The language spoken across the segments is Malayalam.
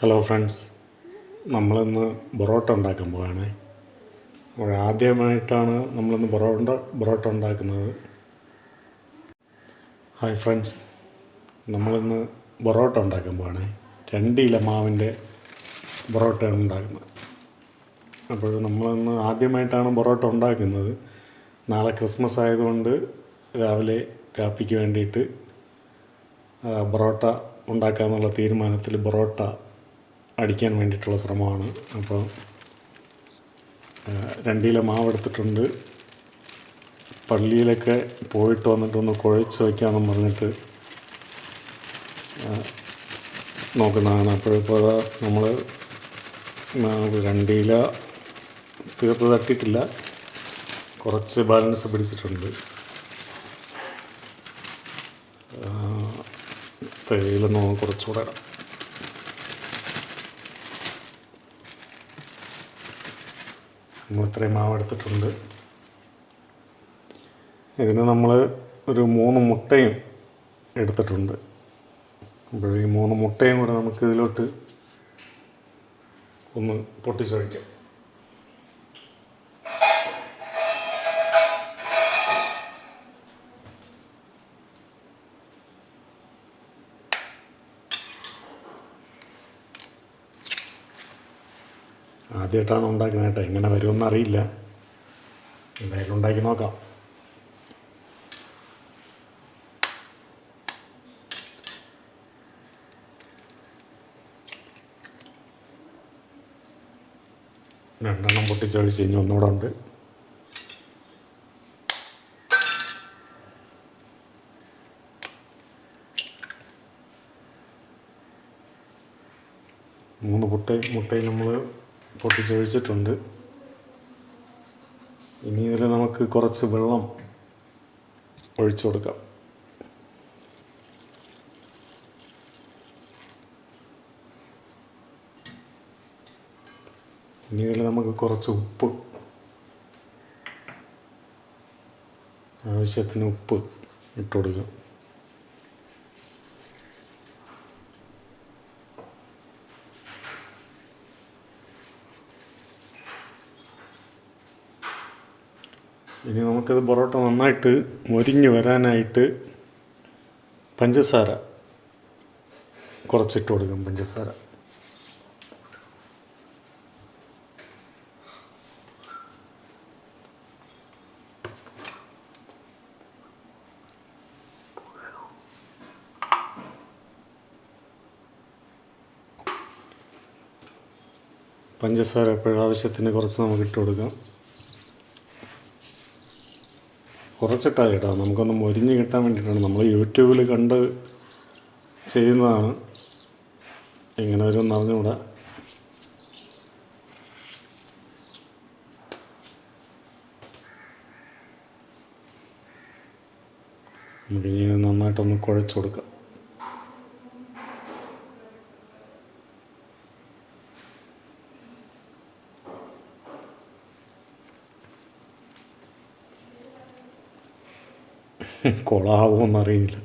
ഹലോ ഫ്രണ്ട്സ് നമ്മളിന്ന് പൊറോട്ട ഉണ്ടാക്കാൻ പോവാണ്. അപ്പോൾ ആദ്യമായിട്ടാണ് നമ്മളിന്ന് പൊറോട്ട പൊറോട്ട ഉണ്ടാക്കുന്നത്. ഹായ് ഫ്രണ്ട്സ് നമ്മളിന്ന് പൊറോട്ട ഉണ്ടാക്കാൻ പോവാണ്. രണ്ട് ഇല മാവിന്റെ പൊറോട്ടയാണ് ഉണ്ടാക്കുന്നത്. അപ്പോൾ നമ്മളിന്ന് ആദ്യമായിട്ടാണ് പൊറോട്ട ഉണ്ടാക്കുന്നത്. നാളെ ക്രിസ്മസ് ആയതുകൊണ്ട് രാവിലെ കാപ്പിക്ക് വേണ്ടിയിട്ട് പൊറോട്ട ഉണ്ടാക്കാമെന്നുള്ള തീരുമാനത്തിൽ പൊറോട്ട അടിക്കാൻ വേണ്ടിയിട്ടുള്ള ശ്രമമാണ്. അപ്പോൾ രണ്ട് മാവ് എടുത്തിട്ടുണ്ട്. പള്ളിയിലൊക്കെ പോയിട്ട് വന്നിട്ടൊന്ന് കുഴച്ച് വയ്ക്കാമെന്ന് പറഞ്ഞിട്ട് നോക്കുന്നതാണ്. അപ്പോഴിപ്പോൾ നമ്മൾ രണ്ട് കിലോ തീർത്ത് തട്ടിയിട്ടില്ല കുറച്ച് ബാലൻസ് പിടിച്ചിട്ടുണ്ട്. തേയിലൊന്ന് കുറച്ചുകൂടെ ഇടാം. നമ്മൾ ഇത്രയും മാവ് എടുത്തിട്ടുണ്ട്. ഇതിന് നമ്മൾ ഒരു മൂന്ന് മുട്ടയും എടുത്തിട്ടുണ്ട്. അപ്പോൾ ഈ മൂന്ന് മുട്ടയും കൂടെ നമുക്ക് ഇതിലോട്ട് ഒന്ന് പൊട്ടിച്ചൊഴിക്കാം. ആദ്യമായിട്ടാണ് ഉണ്ടാക്കുന്നത് കേട്ടോ. എങ്ങനെ വരുമെന്ന് അറിയില്ല. എന്തായാലും ഉണ്ടാക്കി നോക്കാം. രണ്ടെണ്ണം പൊട്ടിച്ചൊഴിച്ച് ഇനി ഒന്നുകൂടെ ഉണ്ട്. മൂന്ന് പൊട്ടയും മുട്ടയും നമ്മൾ പൊട്ടിച്ചൊഴിച്ചിട്ടുണ്ട്. ഇനി ഇതിൽ നമുക്ക് കുറച്ച് വെള്ളം ഒഴിച്ചു കൊടുക്കാം. ഇനി ഇതിൽ നമുക്ക് കുറച്ച് ഉപ്പ്. ആവശ്യത്തിന് ഉപ്പ് ഇട്ട് കൊടുക്കാം. ഇനി നമുക്കത് പൊറോട്ട നന്നായിട്ട് മൊരിഞ്ഞ് വരാനായിട്ട് പഞ്ചസാര കുറച്ചിട്ട് കൊടുക്കും പഞ്ചസാര. പഞ്ചസാര എപ്പോഴും ആവശ്യത്തിന് കുറച്ച് നമുക്ക് ഇട്ട് കൊടുക്കാം. കുറച്ചിട്ടാണ് കേട്ടോ. നമുക്കൊന്ന് മൊരിഞ്ഞ് കിട്ടാൻ വേണ്ടിയിട്ടാണ്. നമ്മൾ യൂട്യൂബിൽ കണ്ട് ചെയ്യുന്നതാണ്. ഇങ്ങനെ ഒരു നിറഞ്ഞുകൂടെ നമുക്കിനി നന്നായിട്ടൊന്ന് കുഴച്ച് കൊടുക്കാം. കൊളാവുമെന്നറിയില്ല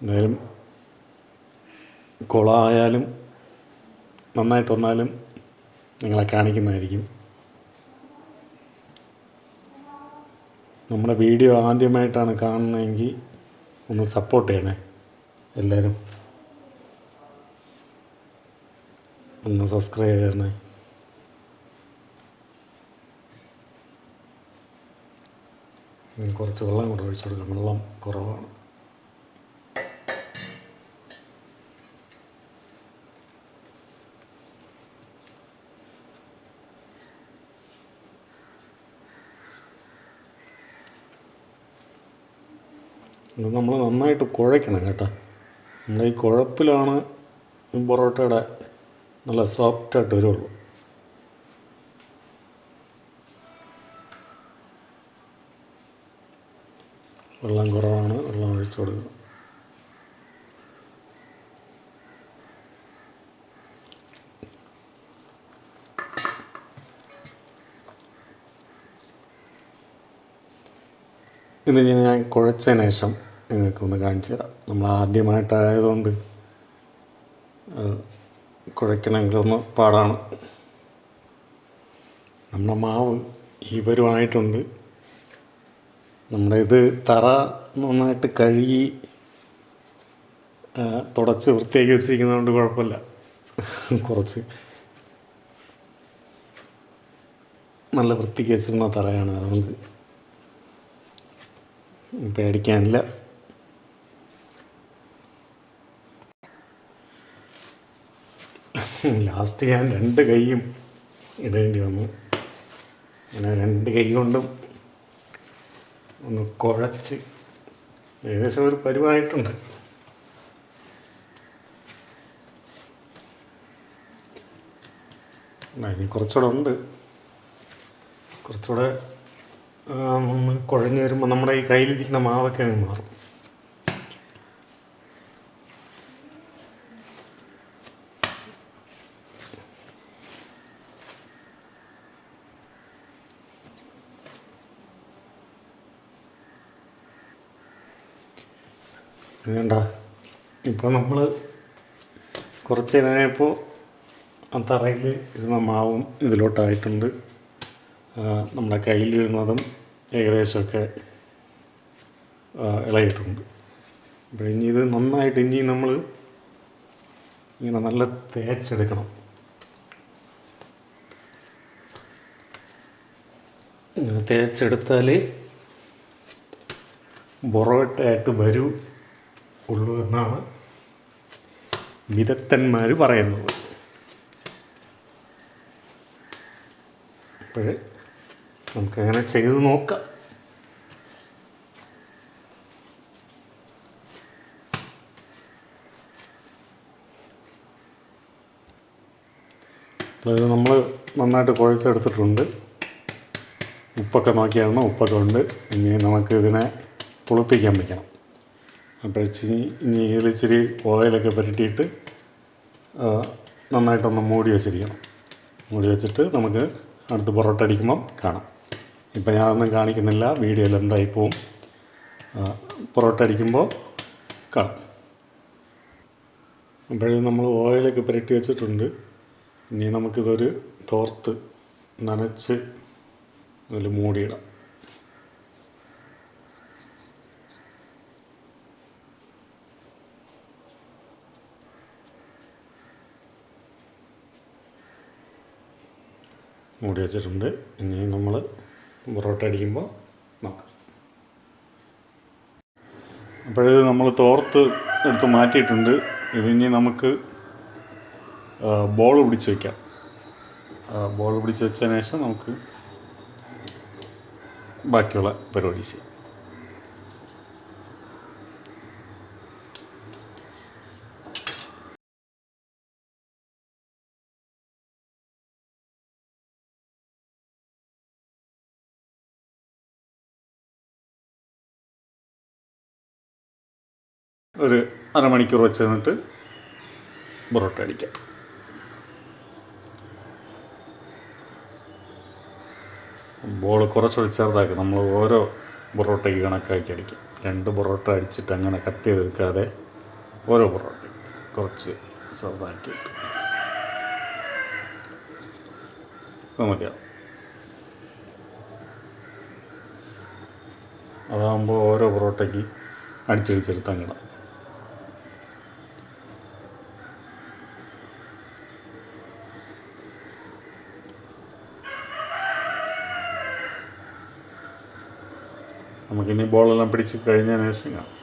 എന്തായാലും കൊളായാലും നന്നായിട്ട് വന്നാലും നിങ്ങളെ കാണിക്കുന്നതായിരിക്കും. നമ്മുടെ വീഡിയോ ആദ്യമായിട്ടാണ് കാണുന്നതെങ്കിൽ ഒന്ന് സപ്പോർട്ട് ചെയ്യണേ. എല്ലാവരും ഒന്ന് സബ്സ്ക്രൈബ് ചെയ്യണേ. കുറച്ച് വെള്ളം കൂടെ ഒഴിച്ചു കൊടുക്കാം. വെള്ളം കുറവാണ്. നമ്മൾ നന്നായിട്ട് കുഴയ്ക്കണം കേട്ടോ. നമ്മുടെ ഈ കുഴപ്പിലാണ് പൊറോട്ടയുടെ നല്ല സോഫ്റ്റായിട്ട് വരുള്ളൂ. വെള്ളം കുറവാണ് വെള്ളം ഒഴിച്ചു കൊടുക്കുക ഇത് ഞാൻ കുഴച്ചതിന് ശേഷം നിങ്ങൾക്കൊന്ന് കാണിച്ചു തരാം. നമ്മൾ ആദ്യമായിട്ടായതുകൊണ്ട് കുഴയ്ക്കണമെങ്കിലൊന്ന് പാടാണ്. നമ്മുടെ മാവ് ഈ പരുവായിട്ടുണ്ട്. നമ്മുടെ ഇത് തറ നന്നായിട്ട് കഴുകി തുടച്ച് വൃത്തിയാക്കി വെച്ചിരിക്കുന്നതുകൊണ്ട് കുഴപ്പമില്ല. കുറച്ച് നല്ല വൃത്തിക്ക് വെച്ചിരുന്ന തറയാണ്. അതുകൊണ്ട് പേടിക്കാനില്ല. ലാസ്റ്റ് ഞാൻ രണ്ട് കൈയും ഇടേണ്ടി വന്നു. അങ്ങനെ രണ്ട് കൈ കൊണ്ടും ഒന്ന് കുഴച്ച്. ഏകദേശം ഒരു പരുവായിട്ടുണ്ട്. ഇനി കുറച്ചുകൂടെ ഉണ്ട്. കുറച്ചുകൂടെ കുഴഞ്ഞു വരുമ്പോൾ നമ്മുടെ ഈ കയ്യിലിരിക്കുന്ന മാവൊക്കെ മാറും. വേണ്ട. ഇപ്പോൾ നമ്മൾ കുറച്ച് നേരമായപ്പോൾ ആ തറയിൽ ഇരുന്ന മാവും ഇതിലോട്ടായിട്ടുണ്ട്. നമ്മുടെ നമ്മുടെ കയ്യിലിരുന്നതും ഏകദേശമൊക്കെ ഇളയിട്ടുണ്ട് അപ്പോൾ ഇനി ഇത് നന്നായിട്ട് ഇനി നമ്മൾ ഇങ്ങനെ നല്ല തേച്ചെടുക്കണം. ഇങ്ങനെ തേച്ചെടുത്താൽ ബൊറോട്ടയായിട്ട് വരൂ. ഉള്ളൂ എന്നാണ് വിദഗ്ധന്മാർ പറയുന്നത്. അപ്പോൾ നമുക്കങ്ങനെ ചെയ്ത് നോക്കാം. ഇത് നമ്മൾ നന്നായിട്ട് കുഴച്ചെടുത്തിട്ടുണ്ട് ഉപ്പൊക്കെ നോക്കിയായിരുന്നു ഉപ്പൊക്കെ ഉണ്ട്. ഇനി നമുക്ക് ഇതിനെ പുളിപ്പിക്കാൻ വയ്ക്കണം അപ്പോൾ ഇച്ചിരി ഇനി ഇതിൽ ഇച്ചിരി ഓയിലൊക്കെ പുരട്ടിയിട്ട് നന്നായിട്ടൊന്ന് മൂടി വെച്ചിരിക്കണം. മൂടി വെച്ചിട്ട് നമുക്ക് അടുത്ത് പൊറോട്ട അടിക്കുമ്പം കാണാം. ഇപ്പം ഞാനൊന്നും കാണിക്കുന്നില്ല വീഡിയോയിൽ എന്തായി പോവും. പൊറോട്ട അടിക്കുമ്പോൾ കാണാം. അപ്പോഴേ നമ്മൾ ഓയിലൊക്കെ പുരട്ടി വെച്ചിട്ടുണ്ട്. ഇനി നമുക്കിതൊരു തോർത്ത് നനച്ച് അതിൽ മൂടിയിടാം. മൂടി വെച്ചിട്ടുണ്ട്. ഇനി നമ്മൾ പൊറോട്ട അടിക്കുമ്പോൾ നോക്കാം. അപ്പോഴത് നമ്മൾ തോർത്ത് എടുത്ത് മാറ്റിയിട്ടുണ്ട്. ഇതിനി നമുക്ക് ബോൾ പിടിച്ച് വയ്ക്കാം ബോൾ പിടിച്ച് വെച്ചതിന് ശേഷം നമുക്ക് ബാക്കിയുള്ള പരിപാടി ചെയ്യാം. ഒരു അരമണിക്കൂർ വെച്ച് നിന്നിട്ട് പൊറോട്ട അടിക്കാം. ബോൾ കുറച്ച് ചെറുതാക്കി. നമ്മൾ ഓരോ പൊറോട്ടയ്ക്ക് കണക്കാക്കി അടിക്കും. രണ്ട് പൊറോട്ട അടിച്ചിട്ട് അങ്ങനെ കട്ട് ചെയ്തെടുക്കാതെ ഓരോ പൊറോട്ട കുറച്ച് ചെറുതാക്കിയിട്ട് അത് മതിയാവും അതാകുമ്പോൾ ഓരോ പൊറോട്ടയ്ക്ക് അടിച്ചടിച്ചെടുത്ത് അങ്ങനെ നമുക്കിനി ബോളെല്ലാം പിടിച്ച് കഴിഞ്ഞതിന് ശേഷം കാണാം.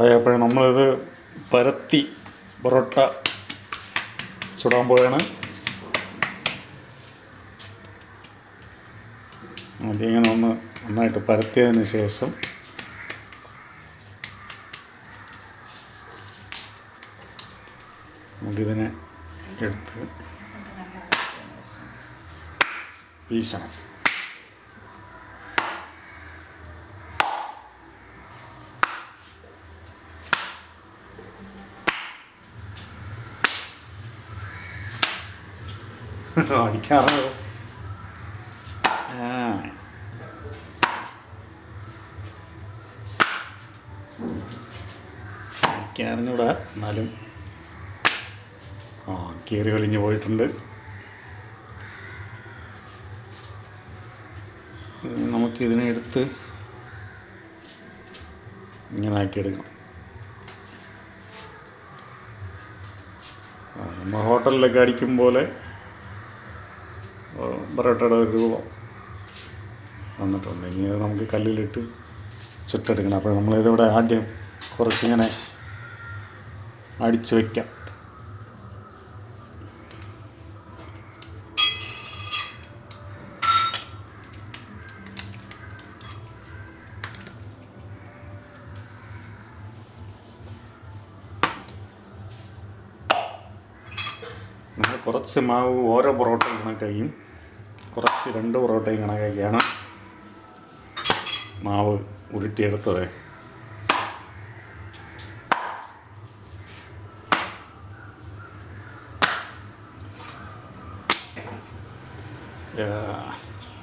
അപ്പോൾ നമ്മളിത് പരത്തി പൊറോട്ട ചുടാൻ പോവുകയാണ് അതിങ്ങനെ ഒന്ന് നന്നായിട്ട് പരത്തിയതിന് ശേഷം നമുക്കിതിനെ എടുത്ത് വീശണം. അടിക്കാറ് അടിക്കാറിഞ്ഞൂടാ എന്നാലും. ആ കീറി വലിഞ്ഞു പോയിട്ടുണ്ട്. നമുക്ക് നമുക്കിതിനെ എടുത്ത് ഇങ്ങനെ ആക്കിയെടുക്കണം ആ, നമ്മൾ ഹോട്ടലിലൊക്കെ അടിക്കും പോലെ പൊറോട്ടയുടെ ഒരു രൂപം വന്നിട്ടുണ്ട്. ഇനി അത് നമുക്ക് കല്ലിലിട്ട് ചുട്ടെടുക്കണം. അപ്പോൾ നമ്മളിതിവിടെ ആദ്യം കുറച്ചിങ്ങനെ അടിച്ചു വയ്ക്കാം കുറച്ച് മാവ് ഓരോ പൊറോട്ട കണക്കാക്കിയും കുറച്ച് രണ്ട് പൊറോട്ടയും കണക്കാക്കിയാണ് മാവ് ഉരുട്ടിയെടുത്തത്.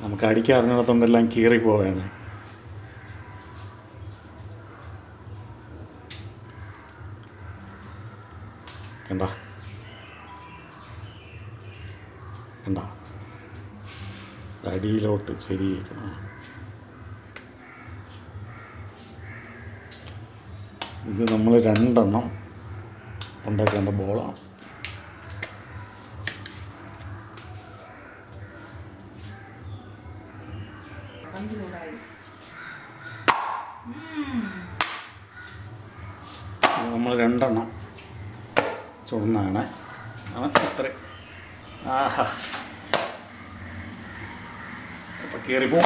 നമുക്ക് അടിക്കാറിഞ്ഞിടത്തോണ്ടെല്ലാം കീറി കണ്ട കണ്ട അടിയിലോട്ട് ചെരിയിക്കണം ഇത് നമ്മൾ രണ്ടെണ്ണം ഉണ്ടാക്കേണ്ട ബോളാണ്. അപ്പം കയറിപ്പോ.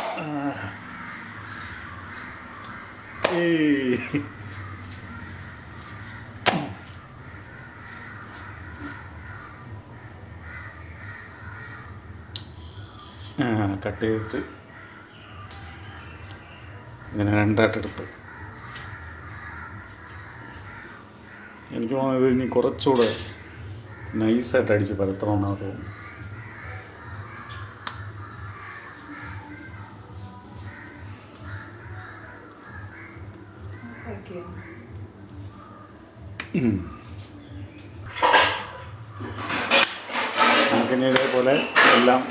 ആ. കട്ട് ചെയ്തിട്ട് ഇങ്ങനെ രണ്ടായിട്ടെടുത്ത് എനിക്ക് തോന്നുന്നത് ഇനി കുറച്ചുകൂടെ നൈസായിട്ട് അടിച്ച് പരത്തണമെന്നാണ് തോന്നുന്നു നമുക്കിനി ഇതേപോലെ എല്ലാം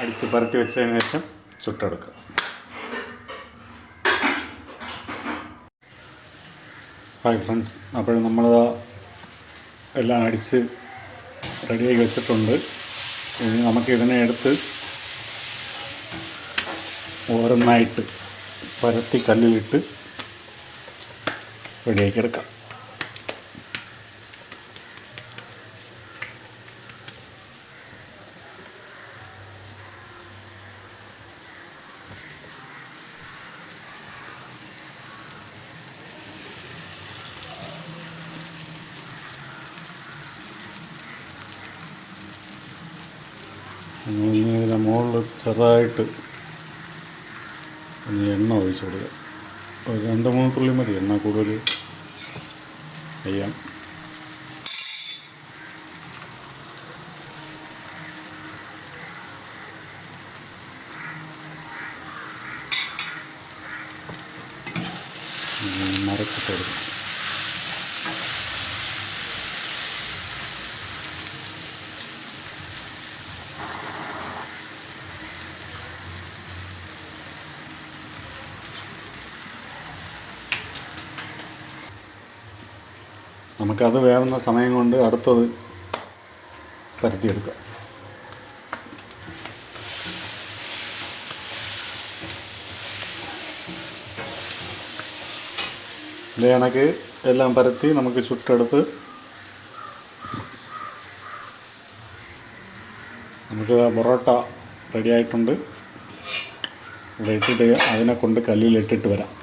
അടിച്ച് പരത്തി വെച്ചതിന് ശേഷം ചുട്ടെടുക്കുക ഹായ് ഫ്രണ്ട്സ് അപ്പോൾ നമ്മൾ എല്ലാം അടിച്ച് റെഡിയാക്കി വെച്ചിട്ടുണ്ട്. ഇനി നമുക്ക് ഇതിനെ എടുത്ത് ഓരോന്നായിട്ട് പരത്തി കല്ലിലിട്ട് റെഡിയാക്കി എടുക്കാം. ഇനി ഇതിന്റെ മുകളിൽ ചെറുതായിട്ട് ഒന്ന് എണ്ണ ഒഴിച്ചു കൊടുക്കുക. ഒരു രണ്ട് മൂന്ന് തുള്ളി മതി. എണ്ണ കൂടുതൽ ചെയ്യാം മറച്ചിട്ടെടുക്കും നമുക്കത് വേവുന്ന സമയം കൊണ്ട് അടുത്തത് പരത്തിയെടുക്കാം. ഇത് കണക്ക് എല്ലാം പരത്തി നമുക്ക് ചുട്ടെടുത്ത് നമുക്ക് പൊറോട്ട റെഡിയായിട്ടുണ്ട്. ഇവിടെ ഇട്ടിട്ട് അതിനെ കൊണ്ട് കല്ലിലിട്ടിട്ട് വരാം.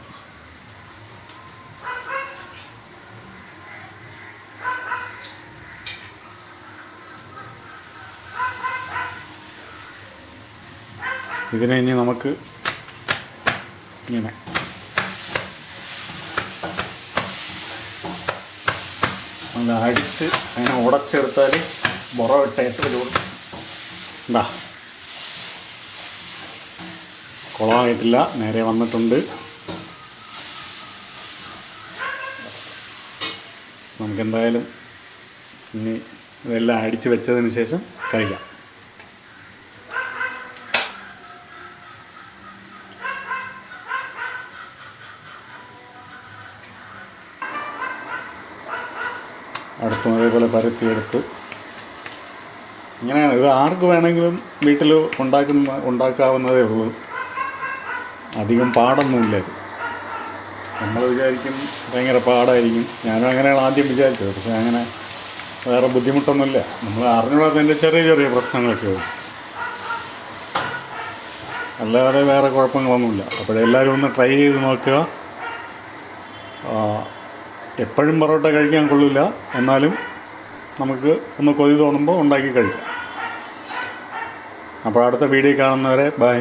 ഇതിനെ ഇനി നമുക്ക് ഇങ്ങനെ. അത് അടിച്ച് അതിനെ ഉടച്ചെടുത്താൽ ബൊറോട്ട എത്ര ചൂട്? എന്താ കുളമായിട്ടില്ല നേരെ വന്നിട്ടുണ്ട്. നമുക്കെന്തായാലും ഇനി ഇതെല്ലാം അടിച്ച് വെച്ചതിന് ശേഷം കഴിക്കാം. പരത്തിയെടുത്ത്. ഇങ്ങനെയാണ്. ഇത് ആർക്ക് വേണമെങ്കിലും വീട്ടിൽ ഉണ്ടാക്കുന്ന ഉണ്ടാക്കാവുന്നതേ ഉള്ളൂ. അധികം പാടൊന്നുമില്ല ഇത് നമ്മൾ വിചാരിക്കും ഭയങ്കര പാടായിരിക്കും. ഞാനും അങ്ങനെയാണ് ആദ്യം വിചാരിച്ചത്. പക്ഷേ അങ്ങനെ വേറെ ബുദ്ധിമുട്ടൊന്നുമില്ല. നമ്മൾ അറിഞ്ഞുകൂടാത്തതിന്റെ ചെറിയ ചെറിയ പ്രശ്നങ്ങളൊക്കെ ഉള്ളൂ. അല്ലാതെ വേറെ കുഴപ്പങ്ങളൊന്നുമില്ല. അപ്പോഴെല്ലാവരും ഒന്ന് ട്രൈ ചെയ്ത് നോക്കുക. എപ്പോഴും പൊറോട്ട കഴിക്കാൻ കൊള്ളില്ല. എന്നാലും നമുക്ക് ഒന്ന് കൊതി തോന്നുമ്പോൾ ഉണ്ടാക്കി കഴിക്കാം. അപ്പോൾ അടുത്ത വീഡിയോ കാണുന്നവരെ ബൈ.